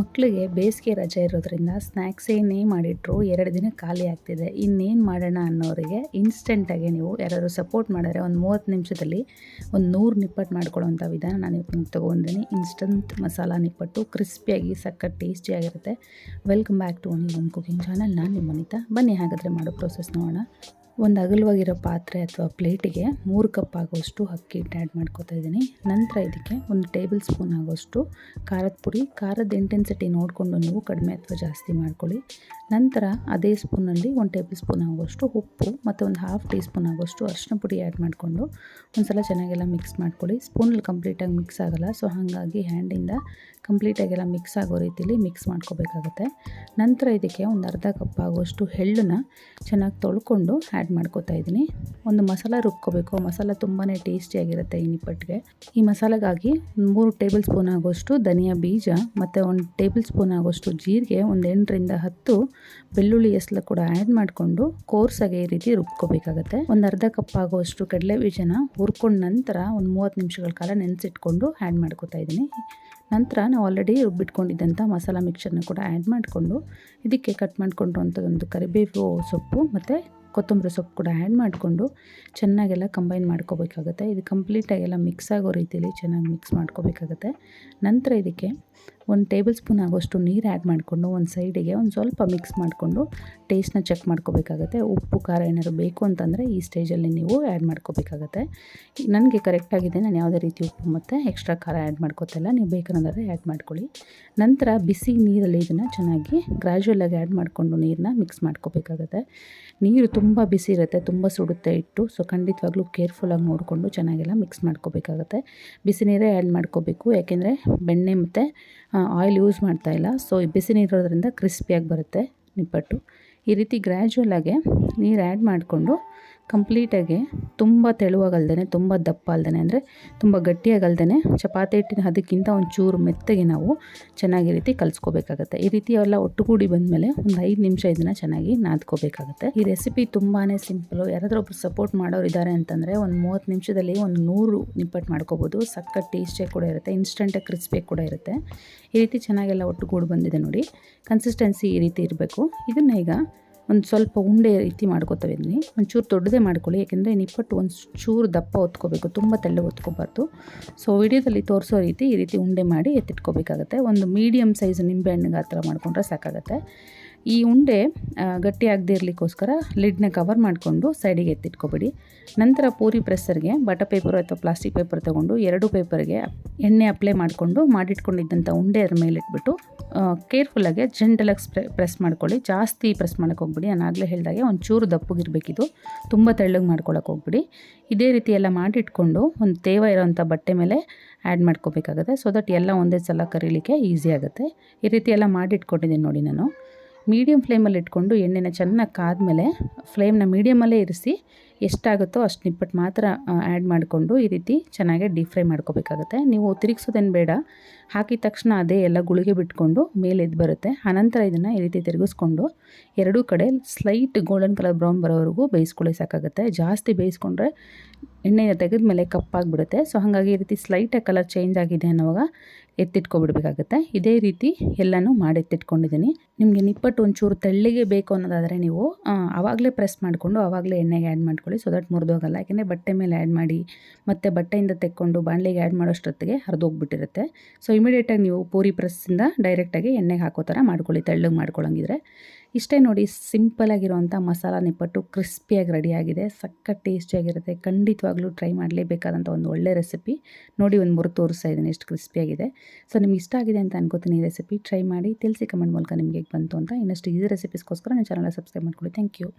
ಮಕ್ಕಳಿಗೆ ಬೇಸಿಗೆ ರಜೆ ಇರೋದ್ರಿಂದ ಸ್ನ್ಯಾಕ್ಸ್ ಏನೇ ಮಾಡಿಟ್ರು ಎರಡು ದಿನ ಖಾಲಿ ಆಗ್ತಿದೆ. ಇನ್ನೇನು ಮಾಡೋಣ ಅನ್ನೋರಿಗೆ ಇನ್ಸ್ಟೆಂಟಾಗಿ ನೀವು ಯಾರಾದರೂ ಸಪೋರ್ಟ್ ಮಾಡಿದ್ರೆ ಒಂದು ಮೂವತ್ತು ನಿಮಿಷದಲ್ಲಿ ಒಂದು ನೂರು ನಿಪ್ಪಟ್ಟು ಮಾಡ್ಕೊಳ್ಳೋವಂಥ ವಿಧಾನ ನಾನು ಇವತ್ತು ತೊಗೊಂಡಿದ್ದೀನಿ ಇನ್ಸ್ಟಂಟ್ ಮಸಾಲ ನಿಪ್ಪಟ್ಟು ಕ್ರಿಸ್ಪಿಯಾಗಿ ಸಖತ್ ಟೇಸ್ಟಿಯಾಗಿರುತ್ತೆ welcome back to one one cooking channel ನಾನು ನಿಮ್ಮ ಬನ್ನಿ ಹಾಗಾದರೆ ಮಾಡೋ ಪ್ರೋಸೆಸ್ ನೋಡೋಣ. ಒಂದು ಅಗಲವಾಗಿರೋ ಪಾತ್ರೆ ಅಥವಾ ಪ್ಲೇಟಿಗೆ ಮೂರು ಕಪ್ ಆಗೋಷ್ಟು ಅಕ್ಕಿ ಹಿಟ್ಟು ಆ್ಯಡ್ ಮಾಡ್ಕೋತಾ ಇದ್ದೀನಿ. ನಂತರ ಇದಕ್ಕೆ ಒಂದು ಟೇಬಲ್ ಸ್ಪೂನ್ ಆಗೋಷ್ಟು ಖಾರದ ಪುಡಿ, ಖಾರದ ಇಂಟೆನ್ಸಿಟಿ ನೋಡಿಕೊಂಡು ನೀವು ಕಡಿಮೆ ಅಥವಾ ಜಾಸ್ತಿ ಮಾಡ್ಕೊಳ್ಳಿ. ನಂತರ ಅದೇ ಸ್ಪೂನಲ್ಲಿ ಒಂದು ಟೇಬಲ್ ಸ್ಪೂನ್ ಆಗೋಷ್ಟು ಉಪ್ಪು ಮತ್ತು ಒಂದು ಹಾಫ್ ಟೀ ಸ್ಪೂನ್ ಆಗೋಷ್ಟು ಅರಿಶಿನ ಪುಡಿ ಆ್ಯಡ್ ಮಾಡಿಕೊಂಡು ಒಂದು ಸಲ ಚೆನ್ನಾಗೆಲ್ಲ ಮಿಕ್ಸ್ ಮಾಡ್ಕೊಳ್ಳಿ. ಸ್ಪೂನಲ್ಲಿ ಕಂಪ್ಲೀಟಾಗಿ ಮಿಕ್ಸ್ ಆಗೋಲ್ಲ ಸೊ ಹಾಗಾಗಿ ಹ್ಯಾಂಡಿಂದ ಕಂಪ್ಲೀಟಾಗೆಲ್ಲ ಮಿಕ್ಸ್ ಆಗೋ ರೀತಿಲಿ ಮಿಕ್ಸ್ ಮಾಡ್ಕೋಬೇಕಾಗತ್ತೆ. ನಂತರ ಇದಕ್ಕೆ ಒಂದು ಅರ್ಧ ಕಪ್ ಆಗುವಷ್ಟು ಎಳ್ಳನ್ನ ಚೆನ್ನಾಗಿ ತೊಳ್ಕೊಂಡು ಆ್ಯಡ್ ಮಾಡ್ಕೋತಾ ಇದ್ದೀನಿ. ಒಂದು ಮಸಾಲ ರುಬ್ಕೋಬೇಕು. ಮಸಾಲ ತುಂಬಾ ಟೇಸ್ಟಿಯಾಗಿರುತ್ತೆ ಈ ನಿಪ್ಪಟ್ಟಿಗೆ. ಈ ಮಸಾಲೆಗಾಗಿ ಮೂರು ಟೇಬಲ್ ಸ್ಪೂನ್ ಆಗೋಷ್ಟು ಧನಿಯಾ ಬೀಜ, ಮತ್ತು ಒಂದು ಟೇಬಲ್ ಸ್ಪೂನ್ ಆಗೋಷ್ಟು ಜೀರಿಗೆ, ಒಂದು ಎಂಟರಿಂದ ಹತ್ತು ಬೆಳ್ಳುಳ್ಳಿ ಎಸ್ಲ ಕೂಡ ಆ್ಯಡ್ ಮಾಡಿಕೊಂಡು ಕೋರ್ಸಾಗಿ ಈ ರೀತಿ ರುಬ್ಕೋಬೇಕಾಗತ್ತೆ. ಒಂದು ಅರ್ಧ ಕಪ್ ಆಗೋಷ್ಟು ಕಡಲೆ ಬೀಜನ ಹುರ್ಕೊಂಡ ನಂತರ ಒಂದು ಮೂವತ್ತು ನಿಮಿಷಗಳ ಕಾಲ ನೆನೆಸಿಟ್ಕೊಂಡು ಆ್ಯಡ್ ಮಾಡ್ಕೋತಾ ಇದ್ದೀನಿ. ನಂತರ ನಾವು ಆಲ್ರೆಡಿ ರುಬ್ಬಿಟ್ಕೊಂಡಿದ್ದಂಥ ಮಸಾಲ ಮಿಕ್ಸರ್ನ ಕೂಡ ಆ್ಯಡ್ ಮಾಡಿಕೊಂಡು, ಇದಕ್ಕೆ ಕಟ್ ಮಾಡಿಕೊಂಡಿರುವಂಥದ್ದೊಂದು ಕರಿಬೇವು ಸೊಪ್ಪು, ಮತ್ತು ಕೊತ್ತಂಬರಿ ಸೊಪ್ಪು ಕೂಡ ಆ್ಯಡ್ ಮಾಡಿಕೊಂಡು ಚೆನ್ನಾಗೆಲ್ಲ ಕಂಬೈನ್ ಮಾಡ್ಕೋಬೇಕಾಗುತ್ತೆ. ಇದು ಕಂಪ್ಲೀಟಾಗೆಲ್ಲ ಮಿಕ್ಸ್ ಆಗೋ ರೀತಿಯಲ್ಲಿ ಚೆನ್ನಾಗಿ ಮಿಕ್ಸ್ ಮಾಡ್ಕೋಬೇಕಾಗುತ್ತೆ. ನಂತರ ಇದಕ್ಕೆ ಒಂದು ಟೇಬಲ್ ಸ್ಪೂನ್ ಆಗೋಷ್ಟು ನೀರು ಆ್ಯಡ್ ಮಾಡಿಕೊಂಡು ಒಂದು ಸೈಡಿಗೆ ಒಂದು ಸ್ವಲ್ಪ ಮಿಕ್ಸ್ ಮಾಡಿಕೊಂಡು ಟೇಸ್ಟ್ನ ಚೆಕ್ ಮಾಡ್ಕೋಬೇಕಾಗತ್ತೆ. ಉಪ್ಪು, ಖಾರ ಏನಾದ್ರು ಬೇಕು ಅಂತಂದರೆ ಈ ಸ್ಟೇಜಲ್ಲಿ ನೀವು ಆ್ಯಡ್ ಮಾಡ್ಕೋಬೇಕಾಗತ್ತೆ. ನನಗೆ ಕರೆಕ್ಟಾಗಿದೆ ನಾನು ಯಾವುದೇ ರೀತಿ ಉಪ್ಪು ಮತ್ತು ಎಕ್ಸ್ಟ್ರಾ ಖಾರ ಆ್ಯಡ್ ಮಾಡ್ಕೋತಿಲ್ಲ ನೀವು ಬೇಕನ್ನೋದಾದ್ರೆ ಆ್ಯಡ್ ಮಾಡ್ಕೊಳ್ಳಿ. ನಂತರ ಬಿಸಿ ನೀರಲ್ಲಿ ಇದನ್ನು ಚೆನ್ನಾಗಿ ಗ್ರ್ಯಾಜುವಲಾಗಿ ಆ್ಯಡ್ ಮಾಡಿಕೊಂಡು ನೀರನ್ನ ಮಿಕ್ಸ್ ಮಾಡ್ಕೋಬೇಕಾಗತ್ತೆ. ನೀರು ತುಂಬ ಬಿಸಿ ಇರುತ್ತೆ, ತುಂಬ ಸುಡುತ್ತೆ ಇಟ್ಟು ಸೊ ಖಂಡಿತವಾಗ್ಲೂ ಕೇರ್ಫುಲ್ಲಾಗಿ ನೋಡಿಕೊಂಡು ಚೆನ್ನಾಗೆಲ್ಲ ಮಿಕ್ಸ್ ಮಾಡ್ಕೋಬೇಕಾಗತ್ತೆ. ಬಿಸಿ ನೀರೇ ಆ್ಯಡ್ ಮಾಡ್ಕೋಬೇಕು, ಯಾಕೆಂದರೆ ಬೆಣ್ಣೆ ಮತ್ತು ಆಯಿಲ್ ಯೂಸ್ ಮಾಡ್ತಾಯಿಲ್ಲ ಸೊ ಬಿಸಿ ನೀರಿರೋದ್ರಿಂದ ಕ್ರಿಸ್ಪಿಯಾಗಿ ಬರುತ್ತೆ ನಿಪ್ಪಟ್ಟು. ಈ ರೀತಿ ಗ್ರ್ಯಾಜುವಲಾಗೆ ನೀರು ಆ್ಯಡ್ ಮಾಡಿಕೊಂಡು ಕಂಪ್ಲೀಟಾಗಿ ತುಂಬ ತೆಳುವಾಗಲ್ದೇ ತುಂಬ ದಪ್ಪ ಅಲ್ದೇ ಅಂದರೆ ತುಂಬ ಗಟ್ಟಿಯಾಗಲ್ದೇ ಚಪಾತಿ ಹಿಟ್ಟಿನ ಅದಕ್ಕಿಂತ ಒಂದು ಚೂರು ಮೆತ್ತಗೆ ನಾವು ಚೆನ್ನಾಗಿ ರೀತಿ ಕಲಿಸ್ಕೋಬೇಕಾಗತ್ತೆ. ಈ ರೀತಿ ಎಲ್ಲ ಒಟ್ಟುಗೂಡಿ ಬಂದಮೇಲೆ ಒಂದು ಐದು ನಿಮಿಷ ಇದನ್ನು ಚೆನ್ನಾಗಿ ನಾದ್ಕೋಬೇಕಾಗತ್ತೆ. ಈ ರೆಸಿಪಿ ತುಂಬಾ ಸಿಂಪಲು. ಯಾರಾದರೂ ಒಬ್ರು ಸಪೋರ್ಟ್ ಮಾಡೋರು ಇದ್ದಾರೆ ಅಂತಂದರೆ ಒಂದು ಮೂವತ್ತು ನಿಮಿಷದಲ್ಲಿ ಒಂದು ನೂರು ನಿಪ್ಪಟ್ಟು ಮಾಡ್ಕೋಬೋದು. ಸಕ್ಕ ಟೇಸ್ಟೇ ಕೂಡ ಇರುತ್ತೆ ಇನ್ಸ್ಟೆಂಟಾಗಿ ಕ್ರಿಸ್ಪಿಯಾಗಿ ಕೂಡ ಇರುತ್ತೆ. ಈ ರೀತಿ ಚೆನ್ನಾಗೆಲ್ಲ ಒಟ್ಟುಗೂಡಿ ಬಂದಿದೆ ನೋಡಿ. ಕನ್ಸಿಸ್ಟೆನ್ಸಿ ಈ ರೀತಿ ಇರಬೇಕು. ಇದನ್ನು ಈಗ ಒಂದು ಸ್ವಲ್ಪ ಉಂಡೆ ರೀತಿ ಮಾಡ್ಕೋತೇವೆ ಇದನ್ನ. ಒಂಚೂರು ದೊಡ್ಡದೇ ಮಾಡ್ಕೊಳ್ಳಿ, ಯಾಕೆಂದರೆ ನಿಪ್ಪಟ್ಟು ಒಂದು ಚೂರು ದಪ್ಪ ಹೊತ್ಕೋಬೇಕು ತುಂಬ ತೆಳ್ಳಗೆ ಹೊತ್ಕೋಬಾರ್ದು ಸೊ ವಿಡಿಯೋದಲ್ಲಿ ತೋರಿಸೋ ರೀತಿ ಈ ರೀತಿ ಉಂಡೆ ಮಾಡಿ ಎತ್ತಿಟ್ಕೋಬೇಕಾಗತ್ತೆ. ಒಂದು ಮೀಡಿಯಮ್ ಸೈಜ್ ನಿಂಬೆಹಣ್ಣಿಗೆ ಆ ಥರ ಮಾಡ್ಕೊಂಡ್ರೆ ಸಾಕಾಗತ್ತೆ. ಈ ಉಂಡೆ ಗಟ್ಟಿ ಇರಲಿಕ್ಕೋಸ್ಕರ ಲಿಡ್ನ ಕವರ್ ಮಾಡಿಕೊಂಡು ಸೈಡಿಗೆ ಎತ್ತಿಟ್ಕೊಬೇಡಿ. ನಂತರ ಪೂರಿ ಪ್ರೆಸ್ಸರ್ಗೆ ಬಟರ್ ಪೇಪರ್ ಅಥವಾ ಪ್ಲಾಸ್ಟಿಕ್ ಪೇಪರ್ ತೊಗೊಂಡು ಎರಡು ಪೇಪರ್ಗೆ ಎಣ್ಣೆ ಅಪ್ಲೈ ಮಾಡಿಕೊಂಡು ಮಾಡಿಟ್ಕೊಂಡಿದ್ದಂಥ ಉಂಡೆ ಅದ್ರ ಮೇಲೆ ಇಟ್ಬಿಟ್ಟು ಕೇರ್ಫುಲ್ಲಾಗಿ ಜೆಂಟಲಾಗಿ ಪ್ರೆಸ್ ಮಾಡ್ಕೊಳ್ಳಿ. ಜಾಸ್ತಿ ಪ್ರೆಸ್ ಮಾಡೋಕ್ಕೆ ಹೋಗ್ಬಿಡಿ. ನಾನು ಆಗಲೇ ಹೇಳಿದಾಗೆ ಒಂದು ಚೂರು ದಪ್ಪಗಿರಬೇಕಿದು. ತುಂಬ ತೆಳ್ಳಗೆ ಮಾಡ್ಕೊಳಕ್ಕೆ ಹೋಗ್ಬಿಡಿ. ಇದೇ ರೀತಿ ಎಲ್ಲ ಮಾಡಿಟ್ಕೊಂಡು ಒಂದು ತೇವ ಇರೋವಂಥ ಬಟ್ಟೆ ಮೇಲೆ ಆ್ಯಡ್ ಮಾಡ್ಕೋಬೇಕಾಗುತ್ತೆ. ಸೊ ದಟ್ ಎಲ್ಲ ಒಂದೇ ಸಲ ಕರೀಲಿಕ್ಕೆ ಈಸಿ ಆಗುತ್ತೆ. ಈ ರೀತಿ ಎಲ್ಲ ಮಾಡಿಟ್ಕೊಂಡಿದ್ದೀನಿ ನೋಡಿ ನಾನು. ಮೀಡಿಯಮ್ ಫ್ಲೇಮಲ್ಲಿ ಇಟ್ಕೊಂಡು ಎಣ್ಣೆನ ಚೆನ್ನಾಗಿ ಕಾದ್ಮೇಲೆ ಫ್ಲೇಮ್ನ ಮೀಡಿಯಮಲ್ಲೇ ಇರಿಸಿ ಎಷ್ಟಾಗುತ್ತೋ ಅಷ್ಟು ನಿಪ್ಪಟ್ಟು ಮಾತ್ರ ಆ್ಯಡ್ ಮಾಡಿಕೊಂಡು ಈ ರೀತಿ ಚೆನ್ನಾಗಿ ಡೀಪ್ ಫ್ರೈ ಮಾಡ್ಕೋಬೇಕಾಗುತ್ತೆ. ನೀವು ತಿರುಗಿಸೋದೇನು ಬೇಡ. ಹಾಕಿದ ತಕ್ಷಣ ಅದೇ ಎಲ್ಲ ಗುಳಿಗೆ ಬಿಟ್ಕೊಂಡು ಮೇಲೆ ಎದ್ದು ಬರುತ್ತೆ. ಆನಂತರ ಇದನ್ನು ಈ ರೀತಿ ತಿರುಗಿಸ್ಕೊಂಡು ಎರಡೂ ಕಡೆ ಸ್ಲೈಟ್ ಗೋಲ್ಡನ್ ಕಲರ್ ಬ್ರೌನ್ ಬರೋವರೆಗೂ ಬೇಯಿಸ್ಕೊಳ್ಳಿ ಸಾಕಾಗುತ್ತೆ. ಜಾಸ್ತಿ ಬೇಯಿಸ್ಕೊಂಡ್ರೆ ಎಣ್ಣೆನ ತೆಗೆದ ಮೇಲೆ ಕಪ್ಪಾಗಿಬಿಡುತ್ತೆ ಸೊ ಹಾಗಾಗಿ ಈ ರೀತಿ ಸ್ಲೈಟಾಗಿ ಕಲರ್ ಚೇಂಜ್ ಆಗಿದೆ ಅನ್ನೋವಾಗ ಎತ್ತಿಟ್ಕೊಬಿಡ್ಬೇಕಾಗುತ್ತೆ. ಇದೇ ರೀತಿ ಎಲ್ಲನೂ ಮಾಡಿ ಎತ್ತಿಟ್ಕೊಂಡಿದ್ದೀನಿ. ನಿಮಗೆ ನಿಪ್ಪಟ್ಟು ಒಂಚೂರು ತೆಳ್ಳಿಗೆ ಬೇಕು ಅನ್ನೋದಾದರೆ ನೀವು ಆವಾಗಲೇ ಪ್ರೆಸ್ ಮಾಡಿಕೊಂಡು ಆವಾಗಲೇ ಎಣ್ಣೆಗೆ ಆ್ಯಡ್ ಮಾಡ್ಕೊಳ್ಳಿ. ಸೊ ದಟ್ ಮುರಿದೋಗಲ್ಲ ಯಾಕೆಂದರೆ ಬಟ್ಟೆ ಮೇಲೆ ಆ್ಯಡ್ ಮಾಡಿ, ಮತ್ತು ಬಟ್ಟೆಯಿಂದ ತೆಕ್ಕೊಂಡು ಬಾಣಲೆಗೆ ಆ್ಯಡ್ ಮಾಡೋಷ್ಟೊತ್ತಿಗೆ ಹರಿದೋಗ್ಬಿಟ್ಟಿರುತ್ತೆ ಸೊ ಇಮಿಡಿಯೇಟಾಗಿ ನೀವು ಪೂರಿ ಪ್ರೆಸ್ಸಿಂದ ಡೈರೆಕ್ಟಾಗಿ ಎಣ್ಣೆಗೆ ಹಾಕೋ ಥರ ಮಾಡ್ಕೊಳ್ಳಿ, ತೆಳ್ಳಗೆ ಮಾಡ್ಕೊಳ್ಳೋಂಗಿದ್ರೆ ಇಷ್ಟೇ ನೋಡಿ ಸಿಂಪಲಾಗಿರುವಂಥ ಮಸಾಲ ನಿಪ್ಪಟ್ಟು ಕ್ರಿಸ್ಪಿಯಾಗಿ ರೆಡಿಯಾಗಿದೆ ಸಕ್ಕ ಟೇಸ್ಟಿಯಾಗಿರುತ್ತೆ ಖಂಡಿತವಾಗ್ಲೂ ಟ್ರೈ ಮಾಡಲೇಬೇಕಾದಂಥ ಒಂದು ಒಳ್ಳೆ ರೆಸಿಪಿ ನೋಡಿ ಒಂದು ಮುರು ತೋರಿಸ್ತಾ ಇದ್ದೀನಿ ಎಷ್ಟು ಕ್ರಿಸ್ಪಿಯಾಗಿದೆ ಸೊ ನಿಮ್ಗೆ ಇಷ್ಟ ಆಗಿದೆ ಅಂತ ಅನ್ಕೋತೀನಿ ಈ ರೆಸಿಪಿ ಟ್ರೈ ಮಾಡಿ, ತಿಳಿಸಿ ಕಮೆಂಟ್ ಮೂಲಕ ನಿಮಗೆ ಬಂತು ಅಂತ. ಇನ್ನಷ್ಟು ಈ ರೆಸಿಪೀಸ್ಗೋಸ್ಕರ ನನ್ನ ಚಾನಲ್ ಸಬ್ಸ್ಕ್ರೈಬ್ ಮಾಡ್ಕೊಳ್ಳಿ. Thank you